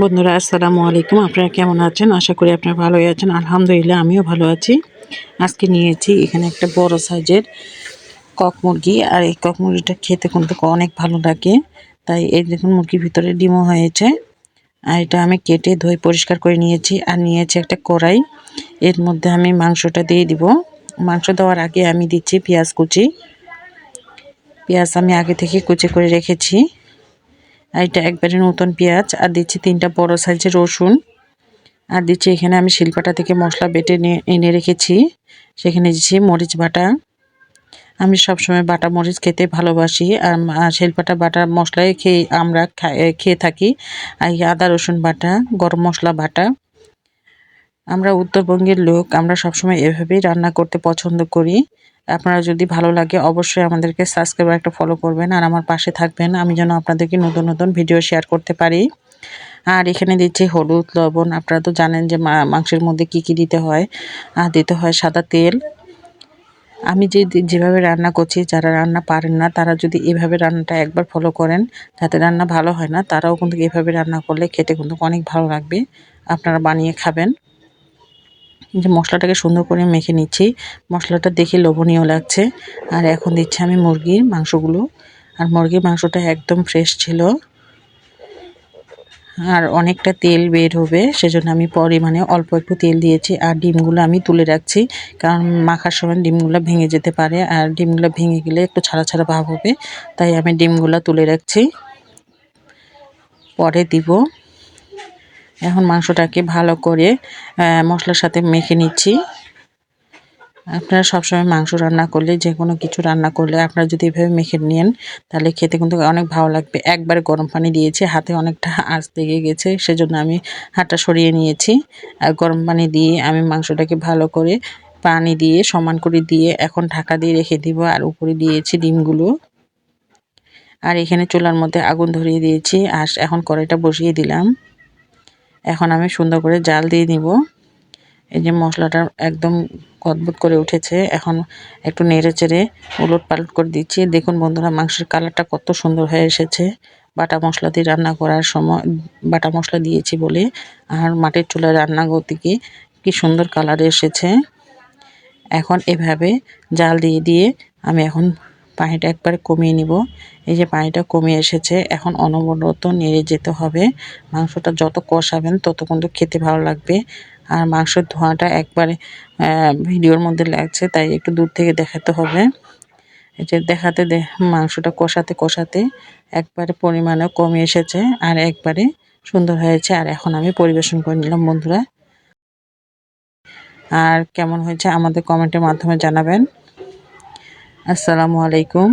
বন্ধুরা, আসসালামু আলাইকুম। আপনারা কেমন আছেন? আশা করি আপনারা ভালোই আছেন। আলহামদুলিল্লাহ, আমিও ভালো আছি। আজকে নিয়েছি এখানে একটা বড় সাইজের কক মুরগি। আর এই কক মুরগিটা খেতে কিন্তু অনেক ভালো লাগে। তাই এই দেখুন, মুরগির ভিতরে ডিমও হয়েছে। আর এটা আমি কেটে ধুয়ে পরিষ্কার করে নিয়েছি। আর নিয়েছি একটা কড়াই। এর মধ্যে আমি মাংসটা দিয়ে দিব। মাংস দেওয়ার আগে আমি দিচ্ছি পেঁয়াজ কুচি। পেঁয়াজ আমি আগে থেকে কুচি করে রেখেছি। আর এটা একবারে নতুন পেঁয়াজ। আর দিচ্ছি তিনটা বড় সাইজের রসুন। আর দিচ্ছি এখানে আমি শিলপাটা থেকে মশলা বেটে এনে রেখেছি। সেখানে দিচ্ছি মরিচ বাটা। আমি সবসময় বাটা মরিচ খেতে ভালোবাসি। আর শিলপাটা বাটা মশলাই খেয়ে আমরা খেয়ে থাকি। আর আদা রসুন বাটা, গরম মশলা বাটা। আমরা উত্তরবঙ্গের লোক, আমরা সবসময় এভাবেই রান্না করতে পছন্দ করি। আপনারা যদি ভালো লাগে, অবশ্যই আমাদেরকে সাবস্ক্রাইব একটা ফলো করবেন। আর আমার পাশে থাকবেন, আমি যেন আপনাদেরকে নতুন নতুন ভিডিও শেয়ার করতে পারি। আর এখানে দিচ্ছি হলুদ, লবণ। আপনারা তো জানেন যে মাংসের মধ্যে কি কি দিতে হয়। আর দিতে হয় সাদা তেল। আমি যে যেভাবে রান্না করছি, যারা রান্না পারেন না, তারা যদি এভাবে রান্নাটা একবার ফলো করেন যাতে রান্না ভালো হয় না। তারাও কিন্তু এভাবে রান্না করলে খেতে কিন্তু অনেক ভালো লাগবে। আপনারা বানিয়ে খাবেন। যে মশলাটাকে সুন্দর করে মেখে নিচ্ছি। মশলাটা দেখে লোভনীয় লাগছে। আর এখন দিচ্ছি আমি মুরগির মাংসগুলো। আর মুরগির মাংসটা একদম ফ্রেশ ছিল। আর অনেকটা তেল বের হবে, সেজন্য আমি পরিমাণে অল্প একটু তেল দিয়েছি। আর ডিমগুলো আমি তুলে রাখছি, কারণ মাখার সময় ডিমগুলো ভেঙে যেতে পারে। আর ডিমগুলো ভেঙে গেলে একটু ছাড়া ছাড়া ভাব হবে, তাই আমি ডিমগুলো তুলে রাখছি। পরে দিব। এখন মাংসটাকে ভালো করে মশলার সাথে মেখে নিচ্ছি। আপনারা সবসময় মাংস রান্না করলে, যে কোনো কিছু রান্না করলে আপনারা যদি এভাবে মেখে নেন, তাহলে খেতে কিন্তু অনেক ভালো লাগবে। একবারে গরম পানি দিয়েছি, হাতে অনেকটা আঁচ লেগে গেছে, সেজন্য আমি হাতটা সরিয়ে নিয়েছি। আর গরম পানি দিয়ে আমি মাংসটাকে ভালো করে পানি দিয়ে, সমান করে দিয়ে এখন ঢাকা দিয়ে রেখে দিব, আর উপরে দিয়েছি ডিমগুলো। আর এখানে চুলার মধ্যে আগুন ধরিয়ে দিয়েছি, আর এখন কড়াইটা বসিয়ে দিলাম। এখন আমি সুন্দর করে জাল দিয়ে নিব। এই যে মশলাটা একদম গদবদ করে উঠেছে, এখন একটু নেড়ে চেড়ে উলট পালট করে দিচ্ছি। দেখুন বন্ধুরা, মাংসের কালারটা কত সুন্দর হয়ে এসেছে। বাটা মশলা দিয়ে রান্না করার সময় বাটা মশলা দিয়েছি বলে, আর মাটির চুলায় রান্না গতিকে কি সুন্দর কালার এসেছে। এখন এভাবে জাল দিয়ে দিয়ে আমি এখন পানিটা একবারে কমিয়ে নিব। এই যে পানিটা কমে এসেছে, এখন অনবরত নেড়ে যেতে হবে। মাংসটা যত কষাবেন, তত কিন্তু খেতে ভালো লাগবে। আর মাংসের ধোঁয়াটা একবারে ভিডিওর মধ্যে লাগছে, তাই একটু দূর থেকে দেখাতে হবে। এই যে দেখাতে মাংসটা কষাতে কষাতে একবারে পরিমাণে কমে এসেছে আর একবারে সুন্দর হয়েছে। আর এখন আমি পরিবেশন করে নিলাম, বন্ধুরা। আর কেমন হয়েছে আমাদের কমেন্টের মাধ্যমে জানাবেন। আসসালামু আলাইকুম।